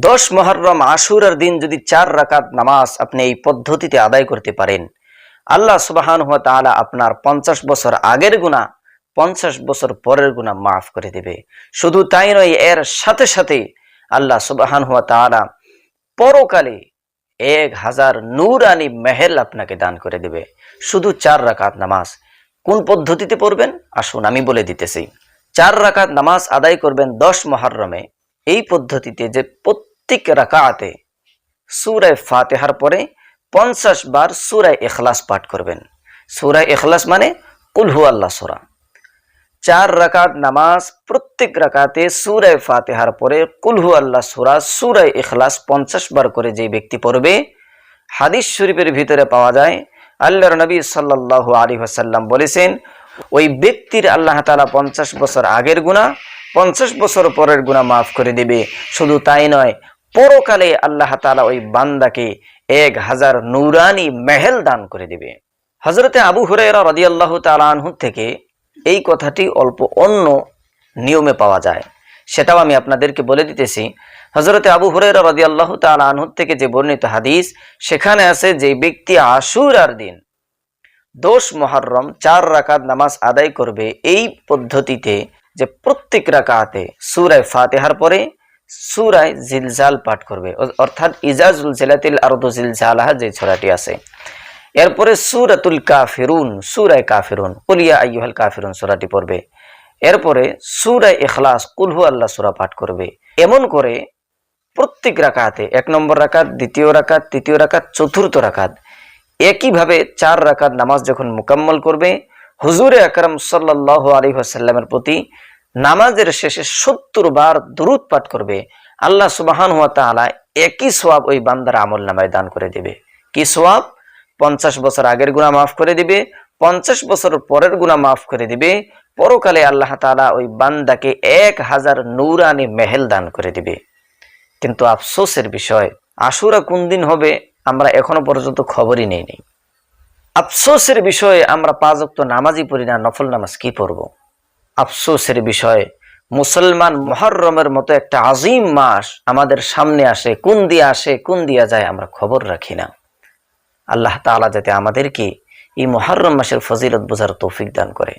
দশ মহরম আশুরার দিন যদি চার রাকাত নামাজ আপনি এই পদ্ধতিতে আদায় করতে পারেন, আল্লাহ সুবাহান হুয়া তাআলা আপনার পঞ্চাশ বছর আগের গুণা পঞ্চাশ বছর পরের গুণা মাফ করে দেবে। শুধু তাই নয়, এর সাথে সাথে আল্লাহ সুবাহান হুয়া তাআলা পরকালে এক হাজার নূরানি মেহেল আপনাকে দান করে দেবে। শুধু চার রাকাত নামাজ। কোন পদ্ধতিতে পড়বেন? আসুন আমি বলে দিতেছি। চার রাকাত নামাজ আদায় করবেন দশ মহরমে। এই পদ্ধতিতে যে প্রত্যেক রাকাতে সুরায় ফাতেহার পরে পঞ্চাশ বার সুরায় এখলাস পাঠ করবেন। সুরায় এখলাস মানে কুলহু আল্লাহ সুরা। চার রাকাত নামাজ প্রত্যেক রাকাতে সুরায় ফাতেহার পরে কুলহু আল্লাহ সুরা, সুরায় এখলাস পঞ্চাশ বার করে যে ব্যক্তি পড়বে, হাদিস শরীফের ভিতরে পাওয়া যায়, আল্লাহর নবী সাল্লাহ আলী হাসাল্লাম বলেছেন, ওই ব্যক্তির আল্লাহ তালা পঞ্চাশ বছর আগের গুণা পঞ্চাশ বছর পরের গুণা মাফ করে দেবে। শুধু তাই নয়, পরকালে আল্লাহ তালা ওই বান্দাকে এক হাজার নূরানি মেহেল দান করে দেবে। হজরতে আবু হুরাইরা রদিয়াল্লাহ তালানহু থেকে এই কথাটি অল্প অন্য নিয়মে পাওয়া যায়। সেটাও আমি আপনাদেরকে বলে দিতেছি। হজরতে আবু হুরাইরা রদিয়াল্লাহ তালানহু থেকে যে বর্ণিত হাদিস, সেখানে আছে যে ব্যক্তি আশুরার দিন দোষ মহরম চার রাকাত নামাজ আদায় করবে, এই পদ্ধতিতে যে প্রত্যেক রাকাতে সুরায় ফাতেহার পরে সুরায় জিলজাল পাঠ করবে। অর্থাৎ ইজাজুল জেলাতিল আরদু জিলজালাহা যে ছড়াটি আছে। এরপরে সুরাতুল কাফিরুন, সুরায় কাফিরুন কুলিয়া আইয়ুহাল কাফিরুন সুরাটি পড়বে। এরপরে সুরায় এখলাস কুলহু আল্লাহ সুরা পাঠ করবে। এমন করে প্রত্যেক রাকাতে, এক নম্বর রাকাত, দ্বিতীয় রাকাত, তৃতীয় রাকাত, চতুর্থ রাকাত, একইভাবে চার রাকাত নামাজ যখন মোকাম্মল করবে হুজুরে আকরাম সাল্লাহ আলী আসাল্লামের প্রতি নামাজের শেষে সত্তর বার দুরুদ পাঠ করবে। আল্লাহ সুবাহান হুয়া তাআলা একই সোয়াব ওই বান্দার আমল নামায় দান করে দেবে। কি সোয়াব পঞ্চাশ বছর আগের গুণা মাফ করে দিবে, পঞ্চাশ বছর পরের গুণা মাফ করে দিবে, পরকালে আল্লাহ তাআলা ওই বান্দাকে এক হাজার নৌরানি মেহেল দান করে দিবে। কিন্তু আফসোসের বিষয়, আশুরা কোন দিন হবে আমরা এখনও পর্যন্ত খবরই নেই নেই। আফসোসের বিষয়ে আমরা পাঁচ ওয়াক্ত নামাজই পড়ি না, নফল নামাজ কি পড়ব? আফসোসের বিষয়ে মুসলমান মহরমের মতো একটা আজিম মাস আমাদের সামনে আসে, কোন দিয়ে আসে, কোন দিয়া যায় আমরা খবর রাখি না। আল্লাহ তালা যাতে আমাদেরকে এই মহরম মাসের ফজিলত বোঝার তৌফিক দান করে।